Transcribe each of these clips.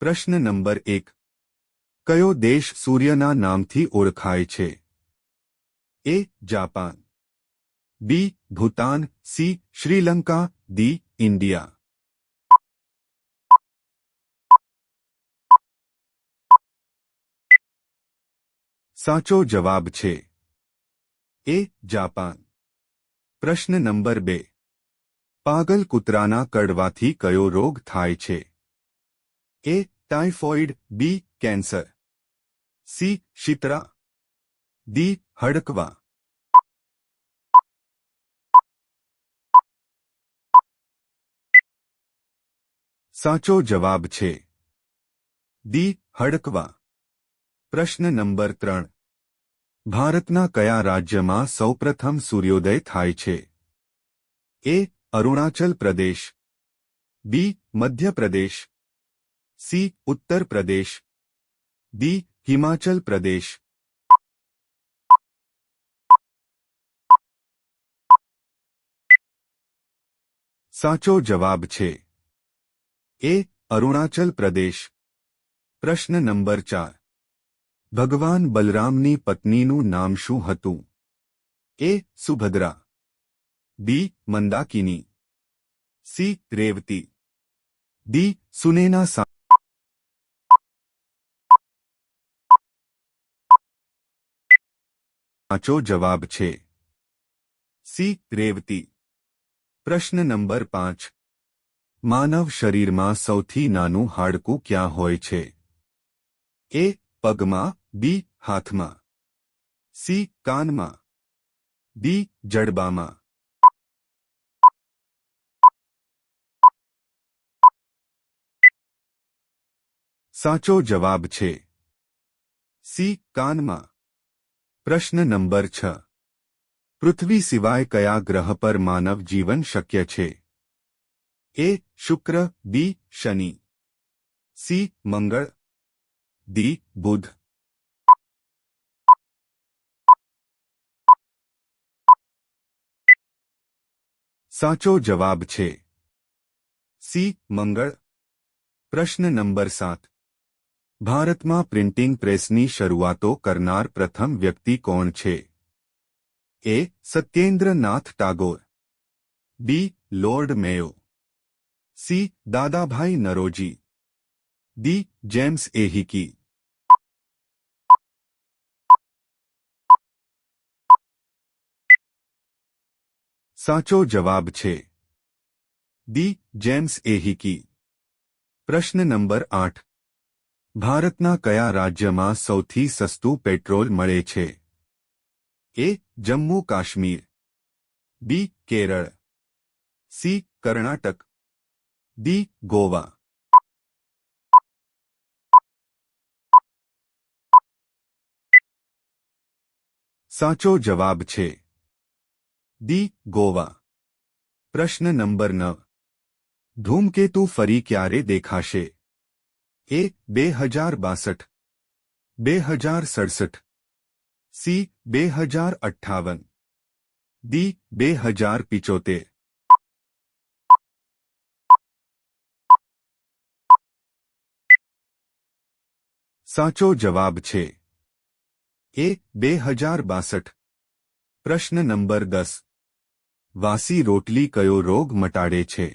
प्रश्न नंबर एक कयो देश सूर्यना नाम थी ओखाय A Japan B Bhutan C Sri Lanka D India साचो जवाब छे ए जापान प्रश्न नंबर बे पागल कूतरा कड़वा कयो रोग थाय छे A typhoid B cancer C શીતરા દી હડકવા સાચો જવાબ છે દી હડકવા પ્રશ્ન નંબર ત્રણ ભારતના કયા રાજ્યમાં સૌપ્રથમ સૂર્યોદય થાય છે એ અરુણાચલ પ્રદેશ બી મધ્યપ્રદેશ સી ઉત્તર પ્રદેશ ડી હિમાચલ પ્રદેશ સાચો જવાબ છે એ અરુણાચલ પ્રદેશ પ્રશ્ન નંબર ચાર ભગવાન બલરામની પત્નીનું નામ શું હતું A Subhadra B Mandakini C Revati D Sunaina સાચો જવાબ છે સી રેવતી પ્રશ્ન નંબર પાંચ માનવ શરીરમાં સૌથી નાનું હાડકું ક્યાં હોય છે એ પગમાં બી હાથમાં સી કાનમાં બી જડબામાં સાચો જવાબ છે સી કાનમાં प्रश्न नंबर छ पृथ्वी सिवाय कया ग्रह पर मानव जीवन शक्य छे A Shukra B Shani C Mangal D Budh साचो जवाब छे सी मंगल प्रश्न नंबर सात भारत में प्रिंटिंग प्रेस की शुरूआत करना प्रथम व्यक्ति कौन छे A Satyendranath Tagore B lord Mayo C Dadabhai Naoroji the James एही की साचो जवाब छे दी जेम्स एहिकी प्रश्न नंबर आठ भारत का क्या राज्य में સૌથી સસ્તો પેટ્રોલ મળે છે A Jammu Kashmir B Kerala C Karnataka D Goa સાચો જવાબ છે દી ગોવા પ્રશ્ન નંબર 9 ધૂમ કે તુ ફરી ક્યારે દેખાશે ए 2062 2067 सी 2058 डी 2075 સાચો જવાબ છે એ 2062 પ્રશ્ન નંબર 10 વાસી રોટલી કયો રોગ મટાડે છે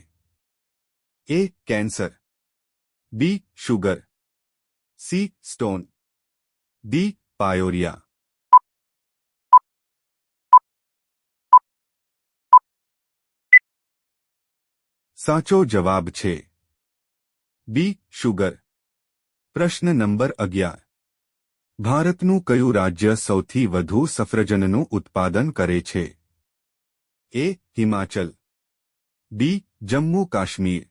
A cancer b sugar c stone d pyorrhoea સાચો જવાબ છે b शुगर પ્રશ્ન નંબર 11 ભારત નું કયું રાજ્ય સૌથી વધુ સફરજનનું ઉત્પાદન કરે છે a Himachal b Jammu Kashmir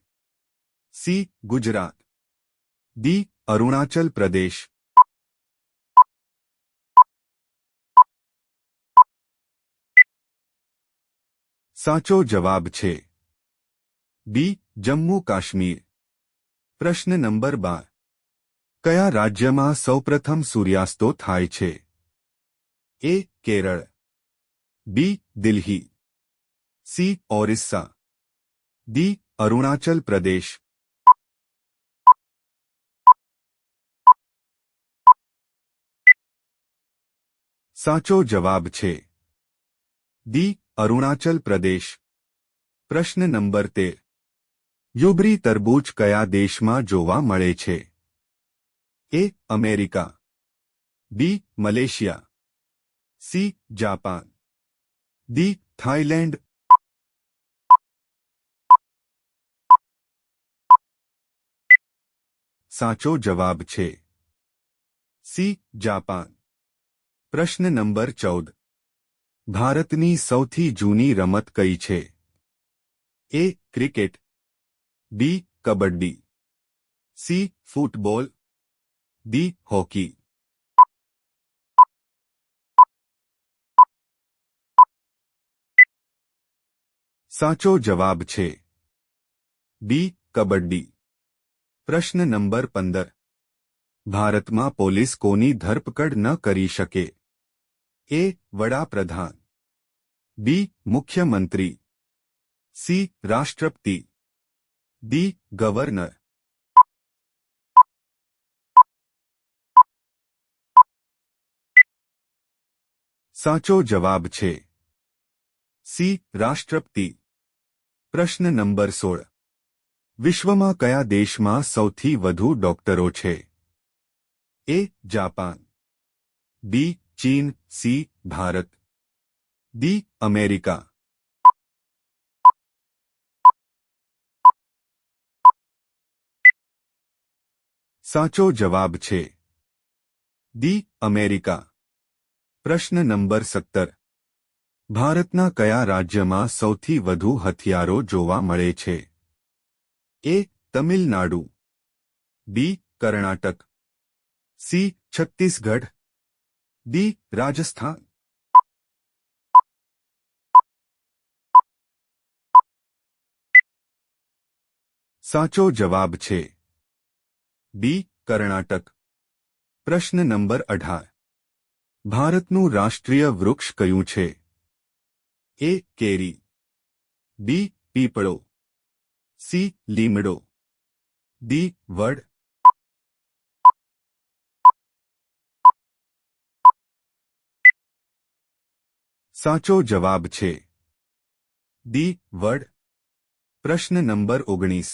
c Gujarat દી અરુણાચલ પ્રદેશ સાચો જવાબ છે બી જમ્મુ કાશ્મીર પ્રશ્ન નંબર બાર કયા રાજ્યમાં સૌપ્રથમ સૂર્યાસ્તો થાય છે A Kerala B Delhi C Orissa D Arunachal પ્રદેશ સાચો જવાબ છે દી અરુણાચલ પ્રદેશ પ્રશ્ન નંબર તેર યુબરી તરબૂચ કયા દેશમાં જોવા મળે છે A America B Malaysia C Japan D Thailand સાચો જવાબ છે સી જાપાન प्रश्न नंबर चौदह भारत की सौ जूनी रमत कई है A cricket B kabaddi C football D hockey साचो जवाब छे बी कबड्डी प्रश्न नंबर पंदर भारत में पोलिस कोनी धरपकड़ न करी शके? ए वड़ा प्रधान बी मुख्यमंत्री सी राष्ट्रपति डी गवर्नर साचो जवाब छे सी राष्ट्रपति प्रश्न नंबर सोल विश्व में कया देश में सौ डॉक्टरों छे जापान बी चीन सी भारत डी अमेरिका साचो जवाब छे डी अमेरिका प्रश्न नंबर सत्तर भारतना कया राज्य में सौ हथियारों छे A Tamil Nadu B Karnataka C Chhattisgarh D Rajasthan સાચો જવાબ છે બી કર્ણાટક પ્રશ્ન નંબર અઢાર ભારતનું રાષ્ટ્રીય વૃક્ષ કયું છે એ કેરી બી પીપળો સી લીમડો દી વડ साचो जवाब छे दी वर्ड प्रश्न नंबर ओगनीस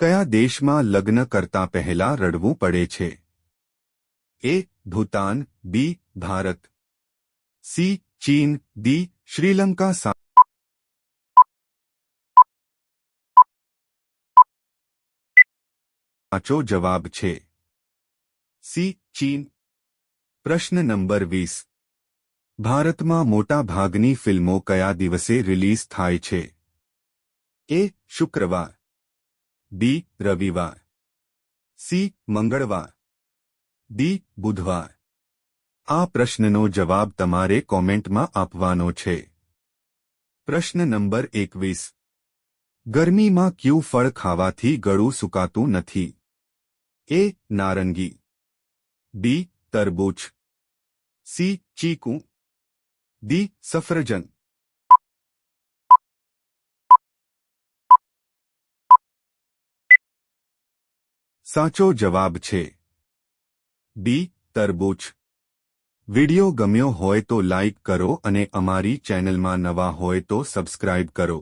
क्या देश में लग्न करता पहला रड़व पड़े छे ए भूतान बी भारत सी चीन दी श्रीलंका सा साचो जवाब छे सी चीन प्रश्न नंबर वीस ભારતમાં મોટા ભાગની ફિલ્મો કયા દિવસે રિલીઝ થાય છે એ શુક્રવાર બી રવિવાર સી મંગળવાર ડી બુધવાર આ પ્રશ્નનો જવાબ તમારે કોમેન્ટમાં આપવાનો છે પ્રશ્ન નંબર એકવીસ ગરમીમાં ક્યુ ફળ ખાવાથી ગળું સુકાતું નથી એ નારંગી બી તરબૂચ સી ચીકું ડી સફરજન સાચો જવાબ છે ડી તરબૂચ વિડિયો ગમ્યો હોય તો લાઇક કરો અને અમારી ચેનલમાં નવા હોય તો સબસ્ક્રાઇબ કરો